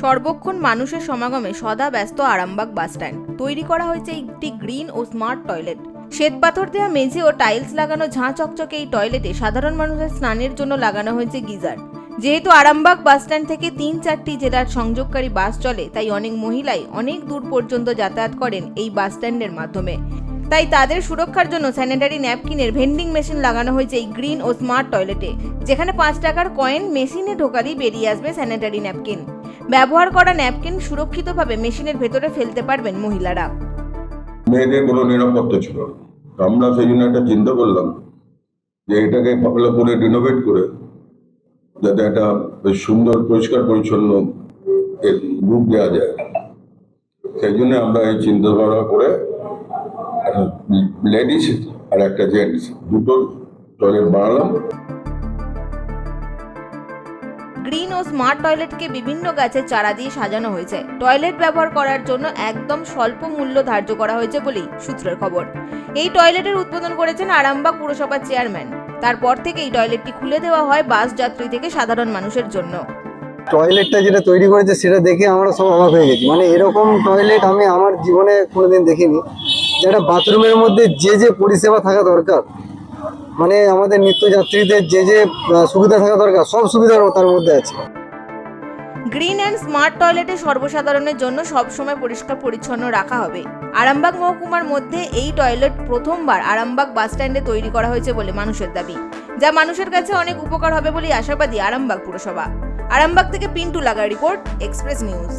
সর্বক্ষণ মানুষের সমাগমে সদা ব্যস্ত আরামবাগ বাসস্ট্যান্ড তৈরি করা হয়েছে একটি গ্রিন ও স্মার্ট টয়লেট। শ্বেতপাথর দেওয়া মেঝে ও টাইলস লাগানো ঝাঁ চকচকে এই টয়লেটে সাধারণ মানুষের স্নানের জন্য লাগানো হয়েছে গিজার। যেহেতু আরামবাগ বাসস্ট্যান্ড থেকে তিন চারটি জেলার সংযোগকারী বাস চলে, তাই অনেক মহিলাই অনেক দূর পর্যন্ত যাতায়াত করেন এই বাসস্ট্যান্ডের মাধ্যমে। তাই তাদের সুরক্ষার জন্য স্যানিটারি ন্যাপকিনের ভেন্ডিং মেশিন লাগানো হয়েছে এই গ্রিন ও স্মার্ট টয়লেটে, যেখানে পাঁচ টাকার কয়েন মেশিনে ঢোকালেই বেরিয়ে আসবে স্যানিটারি ন্যাপকিন। ব্যবহার করা ন্যাপকিন সুরক্ষিতভাবে মেশিনের ভেতরে ফেলতে পারবেন মহিলারা। মেয়েদের কোনো নিরাপত্তা ছিল আমরা সেই জন্য একটা চিন্তা করলাম যে এটাকে ভালো করে রিনোভেট করে যাতে একটা বেশ সুন্দর, পরিষ্কার, পরিচ্ছন্ন রূপ দেওয়া যায়। সেই জন্য আমরা এই চিন্তাধারা করে লেডিস আর একটা জেন্টস দুটো টয়লেট বানালাম। গ্রিন ও স্মার্ট টয়লেটকে বিভিন্ন গাছের চারা দিয়ে সাজানো হয়েছে। টয়লেট ব্যবহার করার জন্য একদম স্বল্প মূল্য ধার্য করা হয়েছে বলেই সূত্রের খবর। এই টয়লেটের উদ্বোধন করেছেন আরামবাগ পুরসভার চেয়ারম্যান। তারপর থেকে এই টয়লেটটি খুলে দেওয়া হয় বাস যাত্রী থেকে সাধারণ মানুষের জন্য। টয়লেটটা যেটা তৈরি করেছে সেটা দেখে আমরা সব অবাক হয়ে গেছি। মানে এরকম টয়লেট আমি আমার জীবনে কোনোদিন দেখিনি। যেটা বাথরুমের মধ্যে যে যে পরিষেবা থাকা দরকার মানে আমাদের নিত্যযাত্রীদের যে যে সুবিধা থাকা দরকার, সব সুবিধা তার মধ্যে আছে। গ্রিন অ্যান্ড স্মার্ট টয়লেটে সর্বসাধারণের জন্য সবসময় পরিষ্কার পরিচ্ছন্ন রাখা হবে। আরামবাগ মহকুমার মধ্যে এই টয়লেট প্রথমবার আরামবাগ বাস স্ট্যান্ডে তৈরি করা হয়েছে বলে মানুষের দাবি। যা মানুষের কাছে অনেক উপকার হবে বলে আশাবাদী আরামবাগ পুরসভা। আরামবাগ থেকে পিন্টু লাগার রিপোর্ট, এক্সপ্রেস নিউজ।